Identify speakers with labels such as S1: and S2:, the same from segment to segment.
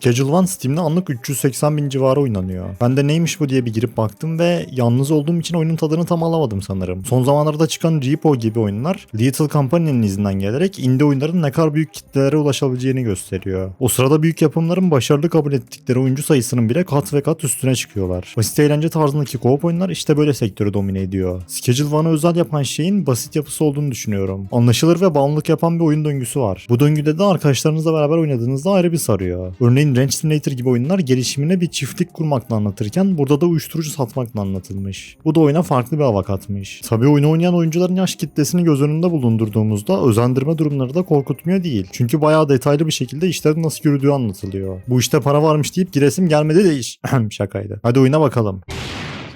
S1: Schedule One Steam'de anlık 380 bin civarı oynanıyor. Ben de neymiş bu diye bir girip baktım ve yalnız olduğum için oyunun tadını tam alamadım sanırım. Son zamanlarda çıkan Repo gibi oyunlar Little Company'nin izinden gelerek indie oyunların ne kadar büyük kitlelere ulaşabileceğini gösteriyor. O sırada büyük yapımların başarılı kabul ettikleri oyuncu sayısının bile kat ve kat üstüne çıkıyorlar. Basit eğlence tarzındaki co-op oyunlar işte böyle sektörü domine ediyor. Schedule One'ı özel yapan şeyin basit yapısı olduğunu düşünüyorum. Anlaşılır ve bağımlılık yapan bir oyun döngüsü var. Bu döngüde de arkadaşlarınızla beraber oynadığınızda ayrı bir sarıyor. Örneğin Ranch Simulator gibi oyunlar gelişimine bir çiftlik kurmakla anlatırken burada da uyuşturucu satmakla anlatılmış. Bu da oyuna farklı bir hava katmış. Tabii oyunu oynayan oyuncuların yaş kitlesini göz önünde bulundurduğumuzda özendirme durumları da korkutmuyor değil. Çünkü bayağı detaylı bir şekilde işlerin nasıl yürüdüğü anlatılıyor. Bu işte para varmış deyip giresim gelmedi de iş. Şakaydı. Hadi oyuna bakalım.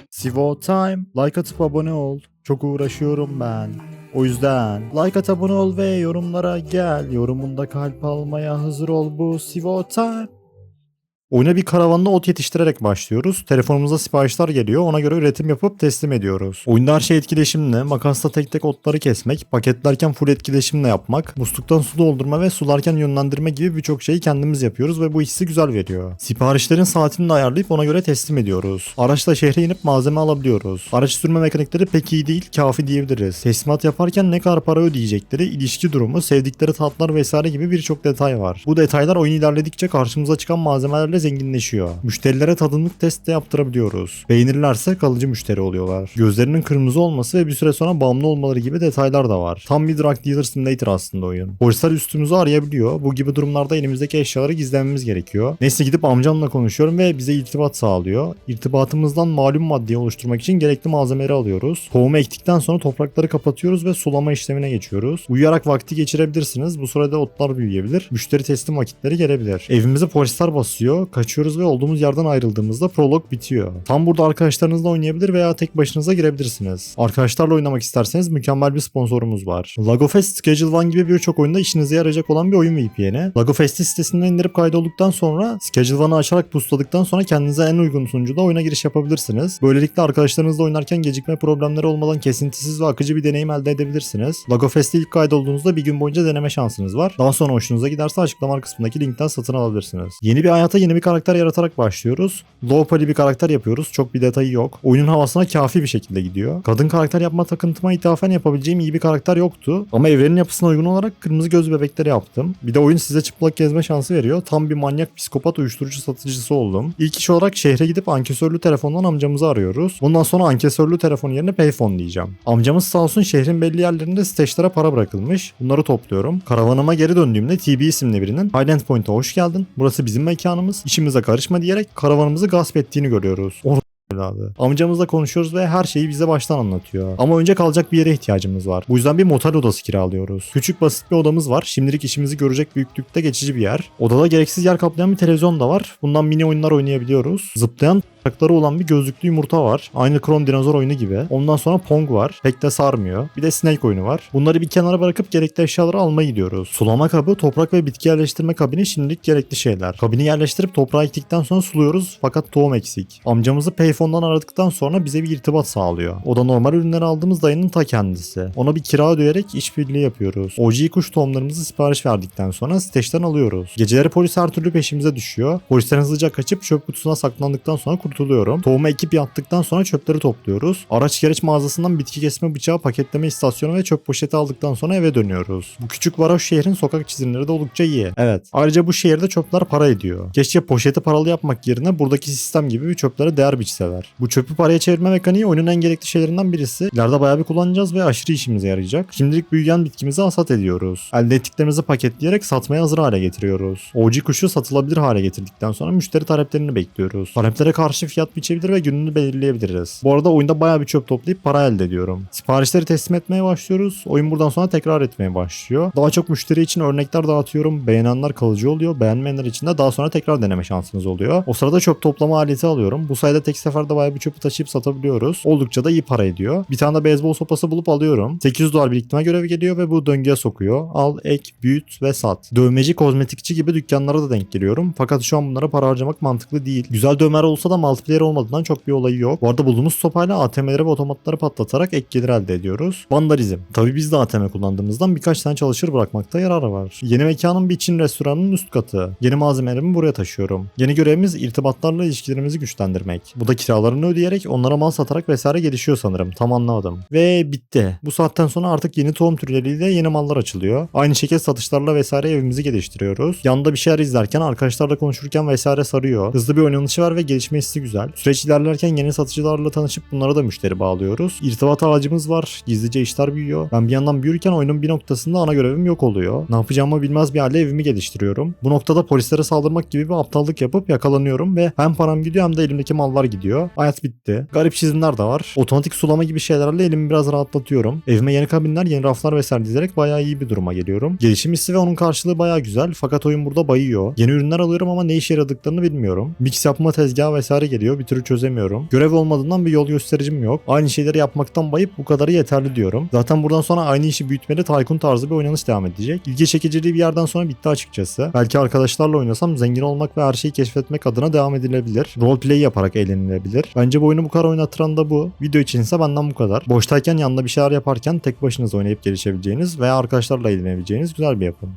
S1: Sivo Time. Like atıp abone ol. Çok uğraşıyorum ben. O yüzden like at abone ol ve yorumlara gel. Yorumunda kalp almaya hazır ol bu Sivo Time. Oyuna bir karavanla ot yetiştirerek başlıyoruz. Telefonumuza siparişler geliyor. Ona göre üretim yapıp teslim ediyoruz. Oyunda her şey etkileşimle. Makasla tek tek otları kesmek, paketlerken full etkileşimle yapmak, musluktan su doldurma ve sularken yönlendirme gibi birçok şeyi kendimiz yapıyoruz ve bu hissi güzel veriyor. Siparişlerin saatini de ayarlayıp ona göre teslim ediyoruz. Araçla şehre inip malzeme alabiliyoruz. Araç sürme mekanikleri pek iyi değil, kafi diyebiliriz. Teslimat yaparken ne kadar para ödeyecekleri, ilişki durumu, sevdikleri tatlar vesaire gibi birçok detay var. Bu detaylar oyun ilerledikçe karşımıza çıkan malzemelerle zenginleşiyor. Müşterilere tadımlık test de yaptırabiliyoruz. Beğenirlerse kalıcı müşteri oluyorlar. Gözlerinin kırmızı olması ve bir süre sonra bağımlı olmaları gibi detaylar da var. Tam bir drug dealer simulator aslında oyun. Polisler üstümüzü arayabiliyor. Bu gibi durumlarda elimizdeki eşyaları gizlememiz gerekiyor. Neyse gidip amcamla konuşuyorum ve bize irtibat sağlıyor. İrtibatımızdan malum maddeyi oluşturmak için gerekli malzemeleri alıyoruz. Tohumu ektikten sonra toprakları kapatıyoruz ve sulama işlemine geçiyoruz. Uyuyarak vakti geçirebilirsiniz. Bu sırada otlar büyüyebilir. Müşteri teslim vakitleri gelebilir. Evimize polisler basıyor. Kaçıyoruz ve olduğumuz yerden ayrıldığımızda prolog bitiyor. Tam burada arkadaşlarınızla oynayabilir veya tek başınıza girebilirsiniz. Arkadaşlarla oynamak isterseniz mükemmel bir sponsorumuz var. Lagofest Schedule One gibi birçok oyunda işinize yarayacak olan bir oyun VPN'i. Lagofest'i sitesinden indirip kaydolduktan sonra Schedule One'ı açarak pustladıktan sonra kendinize en uygun sunucuda oyuna giriş yapabilirsiniz. Böylelikle arkadaşlarınızla oynarken gecikme problemleri olmadan kesintisiz ve akıcı bir deneyim elde edebilirsiniz. Lagofest'e ilk kaydolduğunuzda bir gün boyunca deneme şansınız var. Daha sonra hoşunuza giderse açıklama kısmındaki linkten satın alabilirsiniz. Yeni bir hayata yeni bir karakter yaratarak başlıyoruz. Low poly bir karakter yapıyoruz. Çok bir detayı yok. Oyunun havasına kafi bir şekilde gidiyor. Kadın karakter yapma takıntıma ithafen yapabileceğim iyi bir karakter yoktu. Ama evrenin yapısına uygun olarak kırmızı göz bebekleri yaptım. Bir de oyun size çıplak gezme şansı veriyor. Tam bir manyak psikopat uyuşturucu satıcısı oldum. İlk iş olarak şehre gidip ankesörlü telefondan amcamızı arıyoruz. Bundan sonra ankesörlü telefon yerine payphone diyeceğim. Amcamız sağ olsun şehrin belli yerlerinde steşlere para bırakılmış. Bunları topluyorum. Karavanıma geri döndüğümde TB isimli birinin Highland Point'a hoş geldin. Burası bizim mekanımız. İşimize karışma diyerek karavanımızı gasp ettiğini görüyoruz. Or evladı. Amcamızla konuşuyoruz ve her şeyi bize baştan anlatıyor. Ama önce kalacak bir yere ihtiyacımız var. Bu yüzden bir motel odası kiralıyoruz. Küçük basit bir odamız var. Şimdilik işimizi görecek büyüklükte geçici bir yer. Odada gereksiz yer kaplayan bir televizyon da var. Bundan mini oyunlar oynayabiliyoruz. Zıplayan Takları olan bir gözlüklü yumurta var. Aynı Kron dinozor oyunu gibi. Ondan sonra Pong var. Pek de sarmıyor. Bir de Snake oyunu var. Bunları bir kenara bırakıp gerekli eşyaları almaya gidiyoruz. Sulama kabı, toprak ve bitki yerleştirme kabini şimdilik gerekli şeyler. Kabini yerleştirip toprağa ektikten sonra suluyoruz fakat tohum eksik. Amcamızı payphone'dan aradıktan sonra bize bir irtibat sağlıyor. O da normal ürünleri aldığımız dayının ta kendisi. Ona bir kira ödeyerek işbirliği yapıyoruz. OG kuş tohumlarımızı sipariş verdikten sonra steşten alıyoruz. Geceleri polis her türlü peşimize düşüyor. Polisten hızlıca kaçıp çöp kutusuna saklandıktan sonra kurtuluyorum. Tohumu ekip yattıktan sonra çöpleri topluyoruz. Araç gereç mağazasından bitki kesme bıçağı, paketleme istasyonu ve çöp poşeti aldıktan sonra eve dönüyoruz. Bu küçük varoş şehrin sokak çizimleri de oldukça iyi. Evet. Ayrıca bu şehirde çöpler para ediyor. Keşke poşeti paralı yapmak yerine buradaki sistem gibi bir çöplere değer biçseler. Bu çöpü paraya çevirme mekaniği oyunun en gerekli şeylerinden birisi. İleride bayağı bir kullanacağız ve aşırı işimize yarayacak. Şimdilik büyüyen bitkimizi hasat ediyoruz. Elde ettiklerimizi paketleyerek satmaya hazır hale getiriyoruz. OG kuşu satılabilir hale getirdikten sonra müşteri taleplerini bekliyoruz. Taleplere karşı fiyat biçebilir ve gününü belirleyebiliriz. Bu arada oyunda bayağı bir çöp toplayıp para elde ediyorum. Siparişleri teslim etmeye başlıyoruz. Oyun buradan sonra tekrar etmeye başlıyor. Daha çok müşteri için örnekler dağıtıyorum. Beğenenler kalıcı oluyor. Beğenmeyenler için de daha sonra tekrar deneme şansınız oluyor. O sırada çöp toplama aleti alıyorum. Bu sayede tek seferde bayağı bir çöpü taşıyıp satabiliyoruz. Oldukça da iyi para ediyor. Bir tane de beyzbol sopası bulup alıyorum. 800 dolar biriktirme görevi geliyor ve bu döngüye sokuyor. Al, ek, büyüt ve sat. Dövmeci, kozmetikçi gibi dükkanlara da denk geliyorum. Fakat şu an bunlara para harcamak mantıklı değil. Güzel dövmeler olsa da mal multiplayer olmadığından çok bir olayı yok. Bu arada bulduğumuz sopayla ATM'leri ve otomatları patlatarak ek gelir elde ediyoruz. Vandalizm. Tabi biz de ATM kullandığımızdan birkaç tane çalışır bırakmakta yarar var. Yeni mekanın bir Çin restoranının üst katı. Yeni malzemelerimi buraya taşıyorum. Yeni görevimiz irtibatlarla ilişkilerimizi güçlendirmek. Bu da kiralarını ödeyerek onlara mal satarak vesaire gelişiyor sanırım. Tam anlamadım. Ve bitti. Bu saatten sonra artık yeni tohum türleriyle yeni mallar açılıyor. Aynı şekilde satışlarla vesaire evimizi geliştiriyoruz. Yanında bir şeyler izlerken arkadaşlarla konuşurken vesaire sarıyor. Hızlı bir oynanışı var ve gelişme hissi güzel. Süreç ilerlerken yeni satıcılarla tanışıp bunlara da müşteri bağlıyoruz. İrtibat ağacımız var. Gizlice işler büyüyor. Ben bir yandan büyürken oyunun bir noktasında ana görevim yok oluyor. Ne yapacağımı bilmez bir halde evimi geliştiriyorum. Bu noktada polislere saldırmak gibi bir aptallık yapıp yakalanıyorum ve hem param gidiyor hem de elimdeki mallar gidiyor. Hayat bitti. Garip çizimler de var. Otomatik sulama gibi şeylerle elimi biraz rahatlatıyorum. Evime yeni kabinler, yeni raflar vesaire dizerek bayağı iyi bir duruma geliyorum. Gelişim hissi ve onun karşılığı bayağı güzel fakat oyun burada bayıyor. Yeni ürünler alıyorum ama ne işe yaradıklarını bilmiyorum. Mix yapma tezgahı vesaire geliyor bir türlü çözemiyorum. Görev olmadığından bir yol göstericim yok. Aynı şeyleri yapmaktan bayıp bu kadarı yeterli diyorum. Zaten buradan sonra aynı işi büyütmeli Tycoon tarzı bir oynanış devam edecek. İlgi çekiciliği bir yerden sonra bitti açıkçası. Belki arkadaşlarla oynasam zengin olmak ve her şeyi keşfetmek adına devam edilebilir. Roleplay yaparak eğlenilebilir. Bence bu oyunu bu kadar oynattıran da bu. Video için ise benden bu kadar. Boştayken yanında bir şeyler yaparken tek başınıza oynayıp gelişebileceğiniz veya arkadaşlarla eğlenebileceğiniz güzel bir yapım.